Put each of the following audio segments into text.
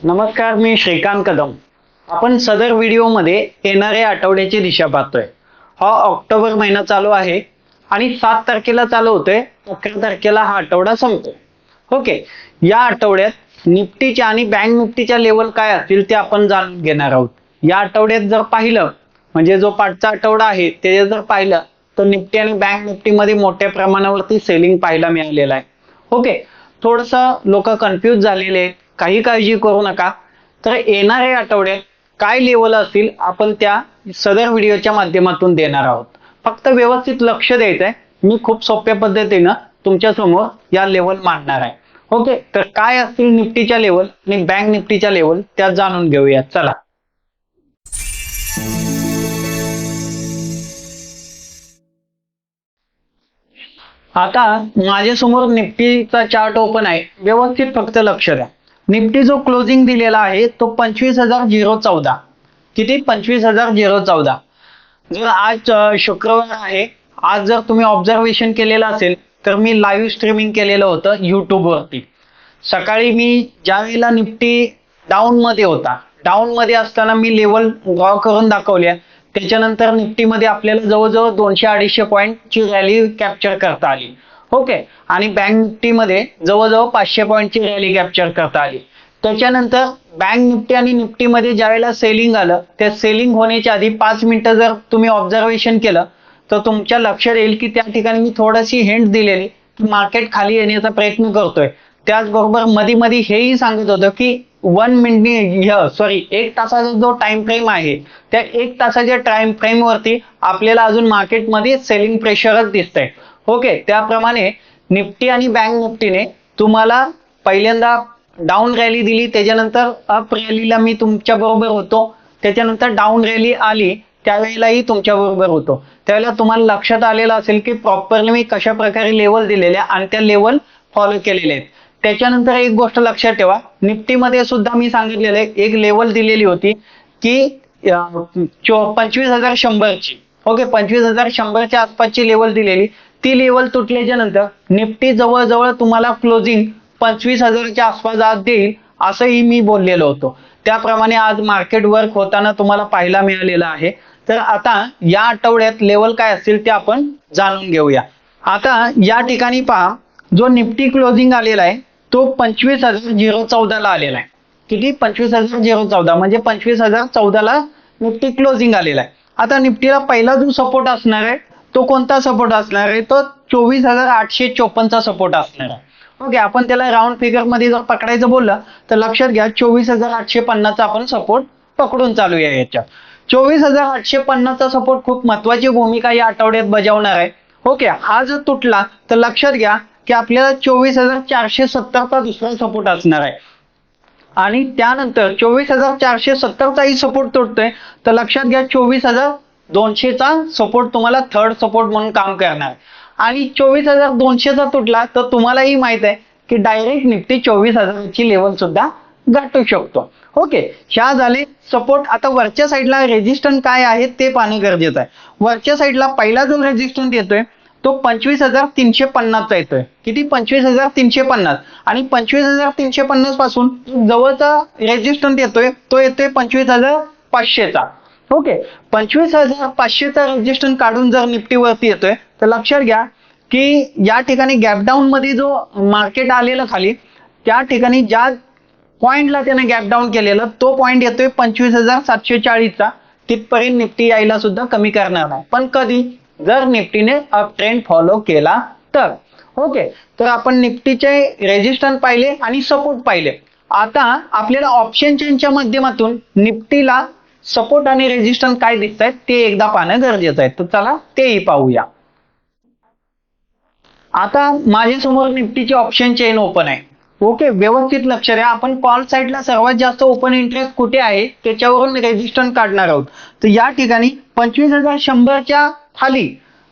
नमस्कार मी श्रीकांत कदम. आपण सदर व्हिडिओमध्ये येणाऱ्या आठवड्याची दिशा पाहतोय. हा ऑक्टोबर महिना चालू आहे आणि सात तारखेला चालू होतोय अकरा तारखेला हा आठवडा संपतोय. ओके या आठवड्यात निफ्टीच्या आणि बँक निफ्टीच्या लेवल काय असतील ते आपण जाणून घेणार आहोत. या आठवड्यात जर पाहिलं म्हणजे जो पाठचा आठवडा आहे ते जर पाहिलं तर निफ्टी आणि बँक निफ्टीमध्ये मोठ्या प्रमाणावरती सेलिंग पाहायला मिळालेलं आहे. ओके थोडस लोक कन्फ्यूज झालेले आहेत. काही काळजी करू नका. तर येणाऱ्या आठवड्यात काय लेवल असतील आपण त्या सदर व्हिडिओच्या माध्यमातून देणार आहोत. फक्त व्यवस्थित लक्ष द्यायचं आहे मी खूप सोप्या पद्धतीनं तुमच्यासमोर या लेवल मांडणार आहे. ओके तर काय असतील निफ्टीच्या लेवल आणि बँक निफ्टीच्या लेवल त्या जाणून घेऊया. चला. आता माझ्यासमोर निफ्टीचा चार्ट ओपन आहे. व्यवस्थित फक्त लक्ष द्या. निफ्टी जो क्लोजिंग दिलेला आहे तो पंचवीस हजार झिरो चौदा. किती? पंचवीस हजार झिरो चौदा. जर आज शुक्रवार आहे आज जर तुम्ही ऑब्झर्वेशन केलेलं असेल तर मी लाईव्ह स्ट्रीमिंग केलेलं होतं युट्यूबवरती सकाळी मी ज्या वेळेला निफ्टी डाऊन मध्ये होता डाऊन मध्ये असताना मी लेवल ड्रॉ करून दाखवल्या. त्याच्यानंतर निफ्टीमध्ये आपल्याला जवळजवळ दोनशे अडीचशे पॉईंटची रॅली कॅप्चर करता आली. ओके. आणि बँक निफ्टीमध्ये जवळजवळ पाचशे पॉईंटची रॅली कॅप्चर करता आली. त्याच्यानंतर बँक निफ्टी आणि निफ्टीमध्ये ज्या वेळेला सेलिंग आलं त्या सेलिंग होण्याच्या आधी पाच मिनिटं जर तुम्ही ऑब्झर्वेशन केलं तर तुमच्या लक्षात येईल की त्या ठिकाणी मी थोडीशी हिंट दिलेली की मार्केट खाली येण्याचा प्रयत्न करतोय. त्याचबरोबरमध्ये मध्ये हेही सांगत होतं की वन मिनिट सॉरी एक तासाचा जो टाइम फ्रेम आहे त्या एक तासाच्या टाइम फ्रेमवरती आपल्याला अजून मार्केटमध्ये सेलिंग प्रेशरच दिसतंय. ओके त्याप्रमाणे निफ्टी आणि बँक निफ्टीने तुम्हाला पहिल्यांदा डाऊन रॅली दिली त्याच्यानंतर अप रॅलीला मी तुमच्या बरोबर होतो त्याच्यानंतर डाऊन रॅली आली त्यावेळेलाही तुमच्या बरोबर होतो. त्यावेळेला तुम्हाला लक्षात आलेलं असेल की प्रॉपरली मी कशा प्रकारे लेवल दिलेल्या आणि त्या लेवल फॉलो केलेले आहेत. त्याच्यानंतर एक गोष्ट लक्षात ठेवा निफ्टीमध्ये सुद्धा मी सांगितलेलं आहे एक लेवल दिलेली होती की चो- पंचवीस हजार शंभरची. ओके पंचवीस हजार शंभरच्या आसपासची लेवल दिलेली. ती लेवल तुटल्याच्या नंतर निफ्टी जवळजवळ तुम्हाला क्लोजिंग पंचवीस हजारच्या आसपास आज देईल असंही मी बोललेलो होतो. त्याप्रमाणे आज मार्केट वर्क होताना तुम्हाला पाहायला मिळालेलं आहे. तर आता या आठवड्यात लेवल काय असतील ते आपण जाणून घेऊया. आता या ठिकाणी पहा जो निफ्टी क्लोजिंग आलेला आहे तो पंचवीस हजार झिरो चौदाला आलेला आहे. किती? पंचवीस हजार झिरो चौदा. म्हणजे पंचवीस हजार चौदाला निफ्टी क्लोजिंग आलेला आहे. आता निफ्टीला पहिला जो सपोर्ट असणार आहे तो कोणता सपोर्ट असणार आहे? तो चोवीस हजार आठशे चोपन्नचा सपोर्ट असणार आहे. ओके आपण त्याला राऊंड फिगरमध्ये जर पकडायचं बोललं तर लक्षात घ्या चोवीस हजार आठशे पन्नासचा आपण सपोर्ट पकडून चालूया याच्यात. चोवीस हजार आठशे पन्नासचा सपोर्ट खूप महत्वाची भूमिका या आठवड्यात बजावणार आहे. ओके हा जर तुटला तर लक्षात घ्या की आपल्याला चोवीस हजार चारशे सत्तरचा दुसरा सपोर्ट असणार आहे. आणि त्यानंतर चोवीस हजार चारशे सत्तरचाही सपोर्ट तुटतोय तर लक्षात घ्या चोवीस हजार दोनशेचा सपोर्ट तुम्हाला थर्ड सपोर्ट म्हणून काम करणार. आणि चोवीस हजार दोनशेचा तुटला तर तुम्हालाही माहीत आहे की डायरेक्ट निफ्टी चोवीस हजाराची लेवल सुद्धा गाठू शकतो. ओके ह्या झाले सपोर्ट आता वरच्या साईडला रेजिस्टन्स काय आहे ते पाहणं गरजेचं आहे. वरच्या साईडला पहिला जो रेजिस्टन्स येतोय तो पंचवीस हजार तीनशे पन्नासचा येतोय. किती? पंचवीस हजार तीनशे पन्नास. आणि पंचवीस हजार तीनशे पन्नासपासून जवळचा रेजिस्टन्स येतोय तो येतोय पंचवीस हजार पाचशेचा. ओके. पंचवीस हजार पाचशेचा रेजिस्टन्स काढून जर निफ्टीवरती येतोय तर लक्षात घ्या की या ठिकाणी गॅप डाऊन मध्ये जो मार्केट आलेलं खाली त्या ठिकाणी ज्या पॉइंटला त्याने गॅप डाऊन केलेलं तो पॉइंट येतोय पंचवीस हजार सातशे चाळीसचा तिथपर्यंत निफ्टी यायला सुद्धा कमी करणार नाही. पण कधी? जर निफ्टीने अप ट्रेंड फॉलो केला तर. ओके. तर आपण निफ्टीचे रेजिस्टन पाहिले आणि सपोर्ट पाहिले. आता आपल्याला ऑप्शन चेनच्या माध्यमातून निफ्टीला सपोर्ट आणि रेजिस्टन्स काय दिसत आहेत ते एकदा पाहणं गरजेचं आहे. तर चला तेही पाहूया. आता माझ्यासमोर निफ्टीची ऑप्शन चेन ओपन आहे. ओके व्यवस्थित लक्ष द्या. आपण कॉल साईडला सर्वात जास्त ओपन इंटरेस्ट कुठे आहे त्याच्यावरून रेजिस्टन्स काढणार आहोत. तर या ठिकाणी पंचवीस हजार शंभरच्या खाली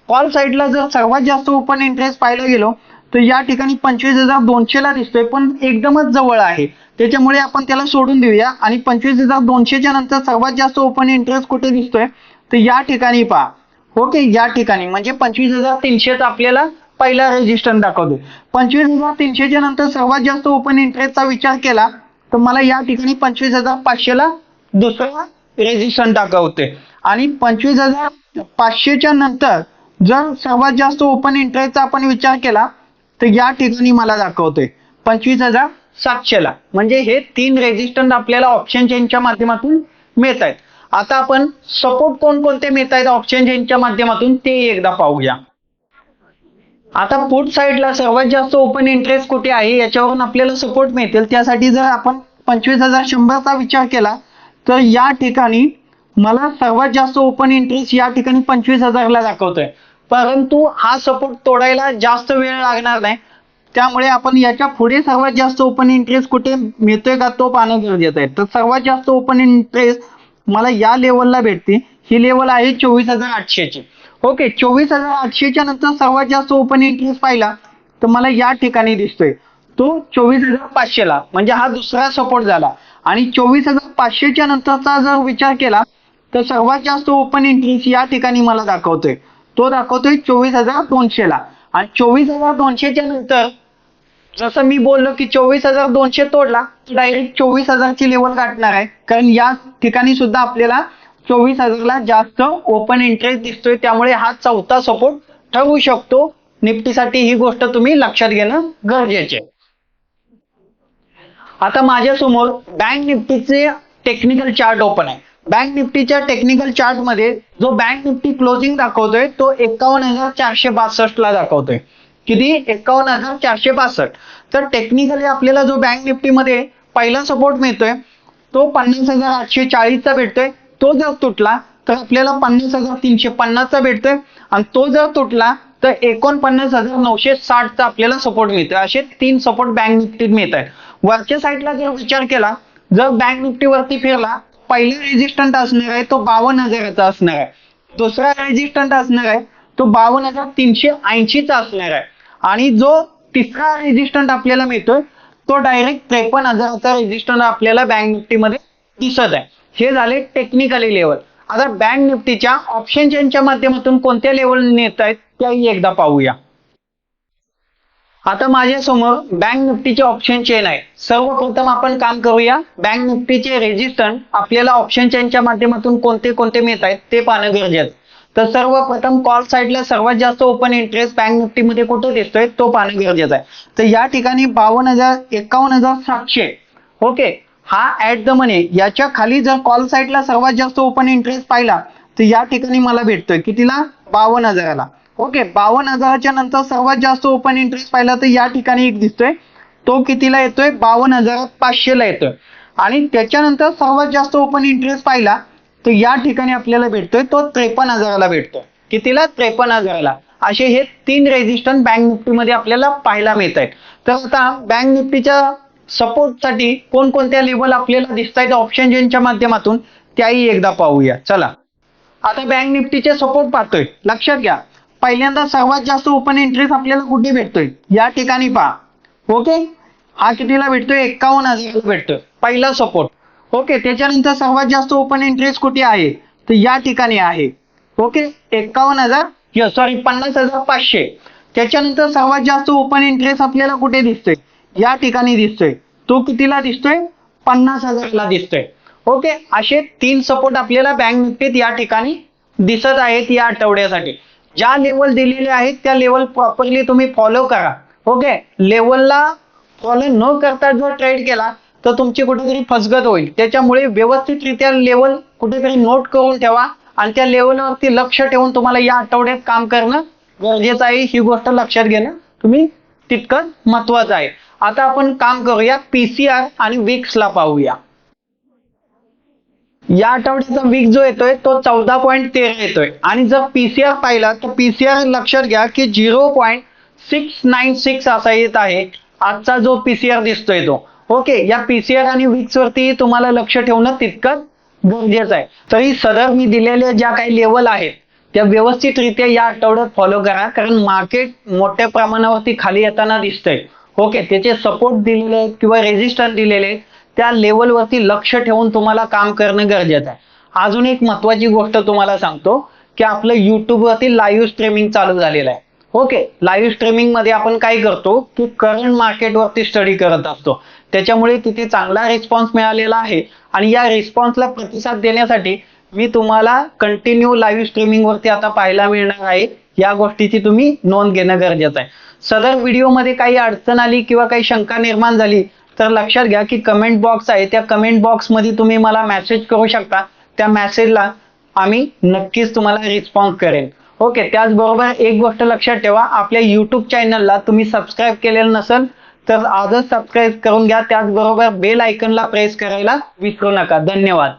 कॉल साईडला जर सर्वात जास्त ओपन इंटरेस्ट पाहायला गेलो तर या ठिकाणी पंचवीस हजार दोनशेला दिसतोय पण एकदमच जवळ आहे. त्याच्यामुळे आपण त्याला सोडून देऊया. आणि पंचवीस हजार दोनशेच्या नंतर सर्वात जास्त ओपन इंटरेस्ट कुठे दिसतोय? तर या ठिकाणी पहा. ओके या ठिकाणी. म्हणजे पंचवीस हजार तीनशेच आपल्याला पहिला रेजिस्टन्स दाखवतोय. पंचवीस हजार तीनशेच्या नंतर सर्वात जास्त ओपन इंटरेस्टचा विचार केला तर मला या ठिकाणी पंचवीस हजार पाचशेला दुसरा रेजिस्टन्स दाखवते आणि पंचवीस हजार पाचशेच्या नंतर जर सर्वात जास्त ओपन इंटरेस्टचा आपण विचार केला तर या ठिकाणी मला दाखवतोय. पंचवीस हजार सातशेला म्हणजे हे तीन रेजिस्टन्स आपल्याला ऑप्शन चेनच्या माध्यमातून मिळत आहेत आता आपण सपोर्ट कोणकोणते मिळत आहेत ऑप्शन चेनच्या माध्यमातून ते एकदा पाहूया. आता पुट साईडला सर्वात जास्त ओपन इंटरेस्ट कुठे आहे याच्यावरून आपल्याला सपोर्ट मिळतील. त्यासाठी जर आपण पंचवीस हजार शंभरचा विचार केला तर या ठिकाणी मला सर्वात जास्त ओपन इंटरेस्ट या ठिकाणी पंचवीस हजारला दाखवतोय. परंतु हा सपोर्ट तोडायला जास्त वेळ लागणार नाही. त्यामुळे आपण याच्यापुढे सर्वात जास्त ओपन इंटरेस्ट कुठे मिळतोय का तो पाहणं गरजेचं आहे. तर सर्वात जास्त ओपन इंटरेस्ट मला या लेवलला भेटते. ही लेवल आहे चोवीस हजार आठशेची. ओके चोवीस हजार आठशेच्या नंतर सर्वात जास्त ओपन इंटरेस्ट पाहिला तर मला या ठिकाणी दिसतोय. तो चोवीस हजार पाचशेला म्हणजे हा दुसरा सपोर्ट झाला. आणि चोवीस हजार पाचशेच्या नंतरचा जर विचार केला तर सर्वात जास्त ओपन इंटरेस्ट या ठिकाणी मला दाखवतोय. तो दाखवतोय चोवीस हजार दोनशेला. आणि चोवीस हजार दोनशेच्या नंतर जसं मी बोललो की चोवीस हजार दोनशे तोडला डायरेक्ट चोवीस हजारची लेवल गाठणार आहे. कारण या ठिकाणी सुद्धा आपल्याला चोवीस हजारला जास्त ओपन इंटरेस्ट दिसतोय. त्यामुळे हा चौथा सपोर्ट ठरवू शकतो. निफ्टीसाठी ही गोष्ट तुम्ही लक्षात घेणं गरजेचे आहे. आता माझ्यासमोर बँक निफ्टीचे टेक्निकल चार्ट ओपन आहे. बँक निफ्टीच्या टेक्निकल चार्टमध्ये जो बँक निफ्टी क्लोजिंग दाखवतोय तो एकावन्न हजार चारशे बासष्ट ला दाखवतोय. किती? एकावन्न हजार चारशे बासष्ट. तर टेक्निकली आपल्याला जो बँक निफ्टीमध्ये पहिला सपोर्ट मिळतोय तो पन्नास हजार आठशे चाळीसचा भेटतोय. तो जर तुटला तर आपल्याला पन्नास हजार तीनशे पन्नासचा भेटतोय. आणि तो जर तुटला तर एकोणपन्नास हजार नऊशे साठचा आपल्याला सपोर्ट मिळतोय. असे तीन सपोर्ट बँक निफ्टीत मिळत आहेत वरच्या साईडला जर विचार केला जर बँक निफ्टी वरती फिरला पहिला रेजिस्टंट असणार आहे तो बावन्न हजाराचा असणार आहे. दुसरा रेजिस्टंट असणार आहे तो बावन्न हजार तीनशे ऐंशीचा असणार आहे. आणि जो तिसरा रेजिस्टंट आपल्याला मिळतोय तो डायरेक्ट त्रेपन्न हजाराचा रेजिस्टंट आपल्याला बँक निफ्टीमध्ये दिसत आहे. हे झाले टेक्निकली लेवल आता बँक निफ्टीच्या ऑप्शन चेनच्या माध्यमातून कोणत्या लेवल नेत आहेत त्याही एकदा पाहूया. आता माझ्यासमोर बँक निफ्टीचे ऑप्शन चेन आहे. सर्वप्रथम आपण काम करूया. बँक निफ्टीचे रेजिस्टंट आपल्याला ऑप्शन चेनच्या माध्यमातून कोणते कोणते मिळत आहेत ते पाहणं गरजेचं तर सर्वप्रथम कॉल साईडला सर्वात जास्त ओपन इंटरेस्ट बँक निफ्टीमध्ये कुठं दिसतोय तो पाहणं गरजेचं आहे. तर या ठिकाणी बावन्न हजार एकावन्न हजार सातशे. ओके हा ऍट द मनी याच्या खाली जर कॉल साईडला सर्वात जास्त ओपन इंटरेस्ट पाहिला तर या ठिकाणी मला भेटतोय. कितीला? बावन्न हजाराला. ओके बावन्न हजाराच्या नंतर सर्वात जास्त ओपन इंटरेस्ट पाहिला तर या ठिकाणी एक दिसतोय. तो कितीला येतोय? बावन्न हजार पाचशेला येतोय. आणि त्याच्यानंतर सर्वात जास्त ओपन इंटरेस्ट पाहिला तर या ठिकाणी आपल्याला भेटतोय तो त्रेपन्न हजाराला भेटतोय. कितीला? त्रेपन्न हजाराला. असे हे तीन रेजिस्टन्स बँक निफ्टीमध्ये आपल्याला पाहायला मिळत आहेत तर आता बँक निफ्टीच्या सपोर्टसाठी कोणकोणत्या लेवल आपल्याला दिसत आहेत ऑप्शन जेनच्या माध्यमातून त्याही एकदा पाहूया. चला. आता बँक निफ्टीचे सपोर्ट पाहतोय. लक्षात घ्या. पहिल्यांदा सर्वात जास्त ओपन इंटरेस्ट आपल्याला कुठे भेटतोय? या ठिकाणी पहा. ओके हा कितीला भेटतोय एक्कावन्न हजारला भेटतोय. पहिला सपोर्ट ओके त्याच्यानंतर सर्वात जास्त ओपन इंटरेस्ट कुठे आहे? तर या ठिकाणी आहे. ओके एक्कावन्न हजार सॉरी पन्नास हजार पाचशे. त्याच्यानंतर सर्वात जास्त ओपन इंटरेस्ट आपल्याला कुठे दिसतोय? या ठिकाणी दिसतोय. तो कितीला दिसतोय? पन्नास हजारला दिसतोय. ओके असे तीन सपोर्ट आपल्याला बँक निफ्टीत या ठिकाणी दिसत आहेत या आठवड्यासाठी. ज्या लेवल दिलेले आहेत त्या लेवल प्रॉपरली तुम्ही फॉलो करा. ओके लेवलला फॉलो न करता जर ट्रेड केला तर तुमची कुठेतरी फसगत होईल. त्याच्यामुळे व्यवस्थितरित्या लेवल कुठेतरी नोट करून ठेवा आणि त्या लेवलवरती लक्ष ठेवून तुम्हाला या आठवड्यात काम करणं गरजेचं आहे. ही गोष्ट लक्षात घेणं तुम्ही तितकं महत्वाचं आहे. आता आपण काम करूया पीसीआर आणि विक्सला पाहूया. या आठवड्याचा वीक जो येतोय तो चौदा पॉईंट तेरा येतोय. आणि जर पीसीआर पाहिला तर पीसीआर लक्षात घ्या की zero point six nine six असा येत आहे. आजचा जो पीसीआर दिसतोय तो. ओके या पीसीआर आणि विक्स वरती तुम्हाला लक्ष ठेवणं तितकंच गरजेचं आहे. तरी सदर मी दिलेल्या ज्या काही लेवल आहेत त्या व्यवस्थितरित्या या आठवड्यात फॉलो करा. कारण मार्केट मोठ्या प्रमाणावरती खाली येताना दिसतंय. ओके त्याचे सपोर्ट दिलेले आहेत किंवा रेजिस्टन्स दिलेले आहेत. त्या लेवलवरती लक्ष ठेवून तुम्हाला काम करणं गरजेचं आहे. अजून एक महत्वाची गोष्ट तुम्हाला सांगतो की आपलं युट्यूबवरती वरती लाईव्ह स्ट्रीमिंग चालू झालेलं आहे. ओके लाईव्ह स्ट्रीमिंगमध्ये आपण काय करतो की करंट मार्केटवरती स्टडी करत असतो. त्याच्यामुळे तिथे चांगला रिस्पॉन्स मिळालेला आहे. आणि या रिस्पॉन्सला प्रतिसाद देण्यासाठी मी तुम्हाला कंटिन्यू लाईव्ह स्ट्रीमिंग वरती आता पाहायला मिळणार आहे. या गोष्टीची तुम्ही नोंद घेणं गरजेचं आहे. सदर व्हिडिओमध्ये काही अडचण आली किंवा काही शंका निर्माण झाली तर लक्षात घ्या की कमेंट बॉक्स आहे. त्या कमेंट बॉक्समध्ये तुम्ही मला मेसेज करू शकता. त्या मेसेजला आम्ही नक्कीच तुम्हाला रिस्पॉन्स करेन. ओके त्याचबरोबर एक गोष्ट लक्षात ठेवा. आपल्या युट्यूब चॅनलला तुम्ही सबस्क्राईब केलेलं नसेल तर आजच सबस्क्राईब करून घ्या. त्याचबरोबर बेल आयकनला प्रेस करायला विसरू नका. धन्यवाद.